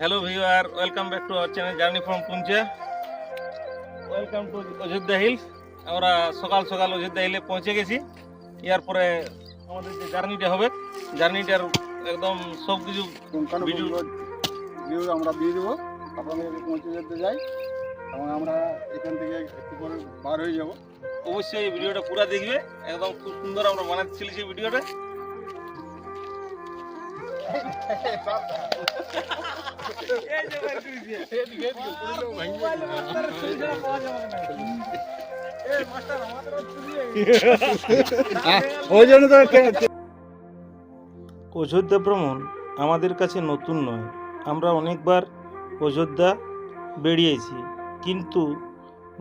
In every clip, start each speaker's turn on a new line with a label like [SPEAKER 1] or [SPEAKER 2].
[SPEAKER 1] Hello viewer welcome back to our channel journey from Puncha welcome to Ayodhya hills আমরা সকাল সকাল অযোধ্যা হিলে পৌঁছে গেছি। এরপরে আমাদের যে জার্নিটা হবে জার্নিটার একদম সব কিছু ভিডিও-
[SPEAKER 2] আমরা দিয়ে দেবো। আপনাদের পৌঁছে যেতে যাই এবং আমরা এখান থেকে একটু করে বার হয়ে যাব।
[SPEAKER 1] অবশ্যই এই ভিডিওটা পুরো দেখবে। একদম খুব সুন্দর আমরা বানাতে সেই ভিডিওটা। অযোধ্যা ভ্রমণ আমাদের কাছে নতুন নয়। আমরা অনেকবার অযোধ্যা বেরিয়েছি কিন্তু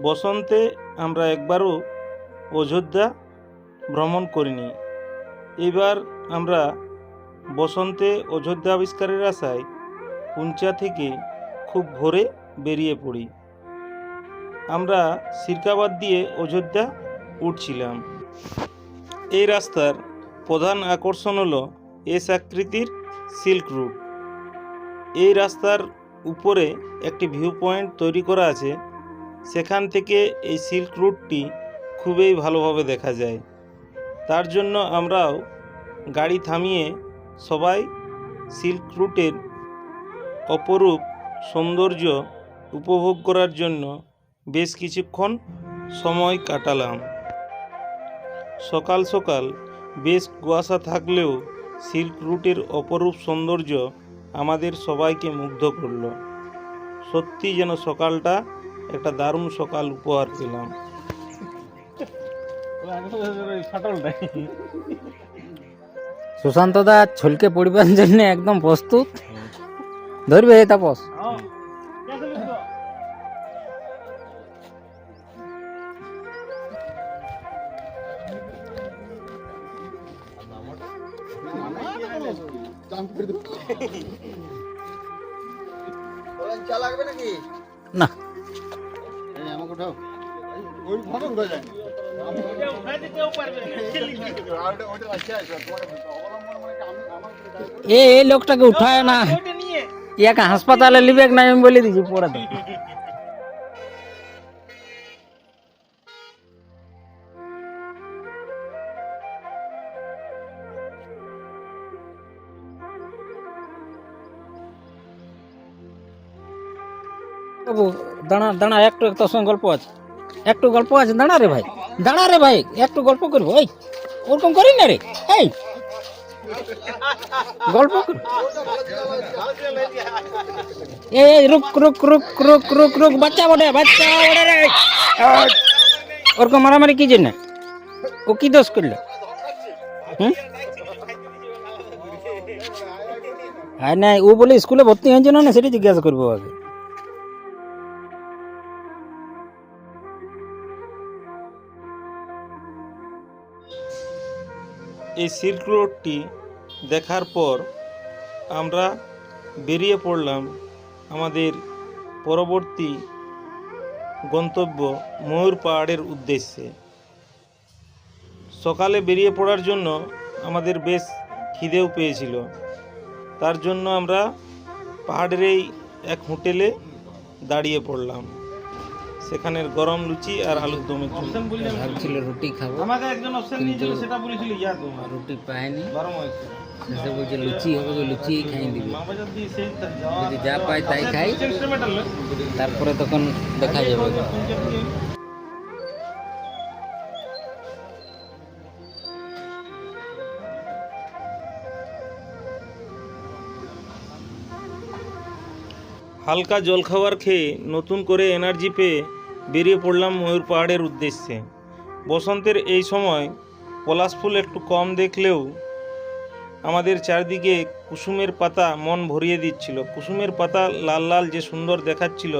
[SPEAKER 1] বসন্তে আমরা একবারও অযোধ্যা ভ্রমণ করিনি। এবার আমরা বসন্তে অযোধ্যা আবিষ্কারের আশায় পুঞ্চা থেকে খুব ভোরে বেরিয়ে পড়ি। আমরা সিরকাবাদ দিয়ে অযোধ্যা উঠছিলাম। এই রাস্তার প্রধান আকর্ষণ হলো এস আকৃতির সিল্ক রুট এই রাস্তার উপরে একটি ভিউ পয়েন্ট তৈরি করা আছে। সেখান থেকে এই সিল্ক রুটটি খুবই ভালোভাবে দেখা যায়। তার জন্য আমরাও গাড়ি থামিয়ে সবাই সিল্ক রুটের অপরূপ সৌন্দর্য উপভোগ করার জন্য বেশ কিছুক্ষণ সময় কাটালাম। সকাল সকাল বেশ কুয়াশা থাকলেও সিল্ক রুটের অপরূপ সৌন্দর্য আমাদের সবাইকে মুগ্ধ করল। সত্যি যেন সকালটা একটা দারুণ সকাল উপহার পেলাম।
[SPEAKER 3] সুশান্ত দা, ছলকে পড়িবার জন্য একদম প্রস্তুত। ধরবে তাপস না? এ এই লোকটাকে উঠায় না ইয়াকে হাসপাতালে লিবে না আমি বলে দিছি পড়ে তো দাঁড়া দাঁড়া, একটু তোর সঙ্গে গল্প আছে। একটু গল্প আছে, দাঁড়া রে ভাই, দাঁড়া রে ভাই, একটু গল্প করব, এই, ওরকম করি না রে, এই। গল্প কর। এই এই, রুক রুক রুক রুক রুক রুক বাচ্চা বটে বাচ্চা বটে রে। আহ, ওরকম মারামারি কি জন্য? ও কি দোষ করল? হুম? আর নাই ও বলে স্কুলে ভর্তি হয়েছে না সেটা জিজ্ঞাসা করব আগে।
[SPEAKER 1] এই সিল্ক রোডটি দেখার পর আমরা বেরিয়ে পড়লাম আমাদের পরবর্তী গন্তব্য ময়ূর পাহাড়ের উদ্দেশ্যে। সকালে বেরিয়ে পড়ার জন্য আমাদের বেশ খিদেও পেয়েছিল। তার জন্য আমরা পাহাড়ের এই এক হোটেলে দাঁড়িয়ে পড়লাম। সেখানের গরম লুচি আর আলুর দমের জন্য
[SPEAKER 3] ভাবছিল রুটি খাব।
[SPEAKER 1] আমাকে একজন অপশন দিয়েছিল সেটা বলেছিল ইয়া তোমার
[SPEAKER 3] রুটি পাইনি
[SPEAKER 1] গরম হয়েছে।
[SPEAKER 3] শেষে বলছে লুচি হবে তো লুচি খাই দিবি। যদি যা পাই তাই খাই তারপরে তখন দেখা যাবে।
[SPEAKER 1] হালকা জলখাবার খেয়ে নতুন করে এনার্জি পেয়ে বেরিয়ে পড়লাম ময়ূর পাহাড়ের উদ্দেশ্যে। বসন্তের এই সময় পলাশ ফুল একটু কম দেখলেও আমাদের চারদিকে কুসুমের পাতা মন ভরিয়ে দিচ্ছিল। কুসুমের পাতা লাল লাল যে সুন্দর দেখাচ্ছিল,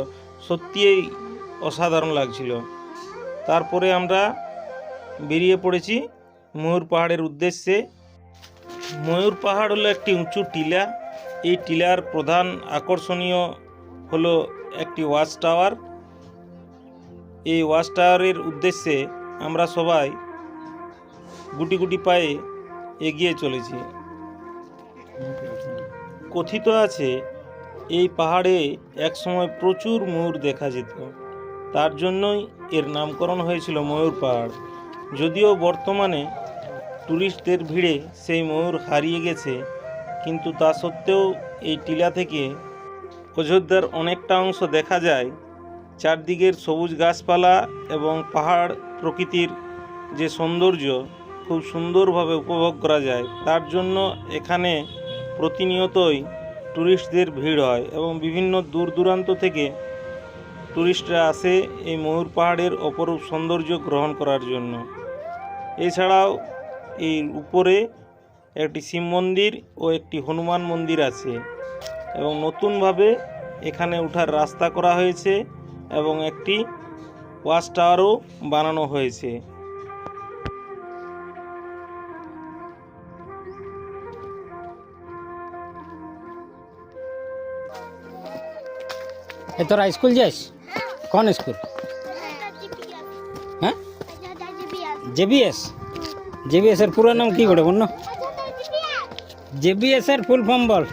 [SPEAKER 1] সত্যিই অসাধারণ লাগছিল। তারপরে আমরা বেরিয়ে পড়েছি ময়ূর পাহাড়ের উদ্দেশ্যে। ময়ূর পাহাড় হলো একটি উঁচু টিলা। এই টিলার প্রধান আকর্ষণীয় হলো একটি ওয়াচ টাওয়ার। এই ওয়াচ টাওয়ারের উদ্দেশ্যে আমরা সবাই গুটি গুটি পায়ে এগিয়ে চলেছি। কথিত আছে, এই পাহাড়ে একসময় প্রচুর ময়ূর দেখা যেত। তার জন্যই এর নামকরণ হয়েছিল ময়ূর পাহাড়। যদিও বর্তমানে ট্যুরিস্টদের ভিড়ে সেই ময়ূর হারিয়ে গেছে, কিন্তু তা সত্ত্বেও এই টিলা থেকে অযোধ্যার অনেকটা অংশ দেখা যায়। চারদিকের সবুজ গাছপালা এবং পাহাড় প্রকৃতির যে সৌন্দর্য খুব সুন্দরভাবে উপভোগ করা যায়, তার জন্য এখানে প্রতিনিয়তই ট্যুরিস্টদের ভিড় হয় এবং বিভিন্ন দূর দূরান্ত থেকে ট্যুরিস্টরা আসে এই ময়ূর পাহাড়ের অপরূপ সৌন্দর্য গ্রহণ করার জন্য। এছাড়াও এই উপরে একটি শিব মন্দির ও একটি হনুমান মন্দির আছে এবং নতুনভাবে এখানে ওঠার রাস্তা করা হয়েছে। এবং একটি ওয়াচ টাওয়ারও বানানো হয়েছে।
[SPEAKER 3] এ তোরা স্কুল যাস? কোন স্কুল? হ্যাঁ? JBS JBS? এর পুরো নাম কি করে বন্য জেবিএস এর ফুল ফর্ম বল।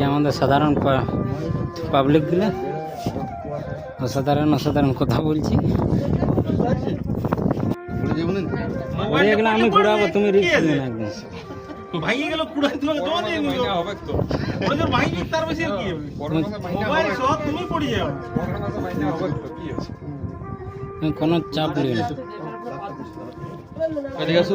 [SPEAKER 3] যে আমাদের সাধারণ পাবলিকগুলো অসাধারণ অসাধারণ কথা বলছি। আমি ঘুরাবো তুমি রিক্স নিও না একদম।
[SPEAKER 1] ভাইয়ে গেল কুড়াই তোমাকে জমা দিয়ে নিল ওরা যখন ভাই তার বেশি আর কি। মোবাইল সব তুমি পড়ে যাও।
[SPEAKER 3] কোনো চাপ নিও না
[SPEAKER 1] অসাধারণ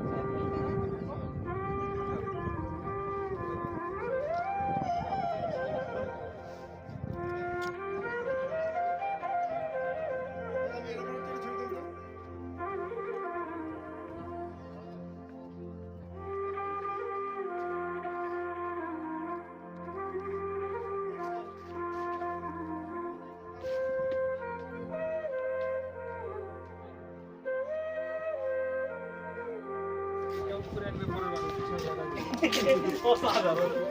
[SPEAKER 2] মাস্টারের নাম কি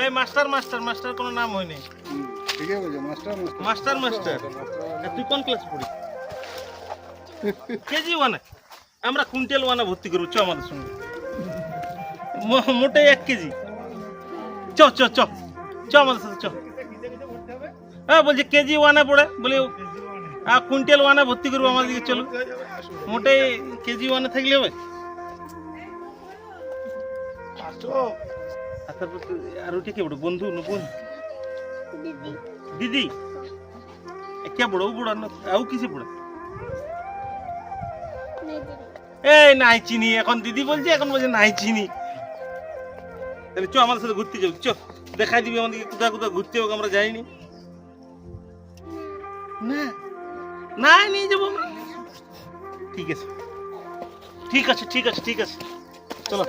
[SPEAKER 1] এই মাস্টার মাস্টার মাস্টার কোনো নাম
[SPEAKER 2] মাস্টার
[SPEAKER 1] মাস্টার। কেজি ওয়ানে আমরা কুইন্টাল ওয়ানে ভর্তি করব, চ আমাদের সঙ্গে। মোটে এক কেজি। চ চ চ। চ আমাদের সাথে, চ। হ্যাঁ বলছি কেজি ওয়ানে পড়ে, বলি
[SPEAKER 4] কুইন্টাল ওয়ানে ভর্তি করব আমাদেরকে চলো। মোটে কেজি ওয়ানে থাকলে হবে? তারপর আর ওটা কে বড়? বন্ধু না বোন? দিদি। কে বড়? ও বড় আউ কিসে বড়? এই নাই চিনি, এখন দিদি বলছে, এখন বলছে নাই চিনি। তাহলে চ আমাদের সাথে ঘুরতে যাব চ। দেখাই দিবি আমাদেরকে কোথায় কোথায় ঘুরতে হোক, আমরা যাইনি। না। নাই নিয়ে যাব। ঠিক আছে। ঠিক আছে ঠিক আছে ঠিক আছে। চলো।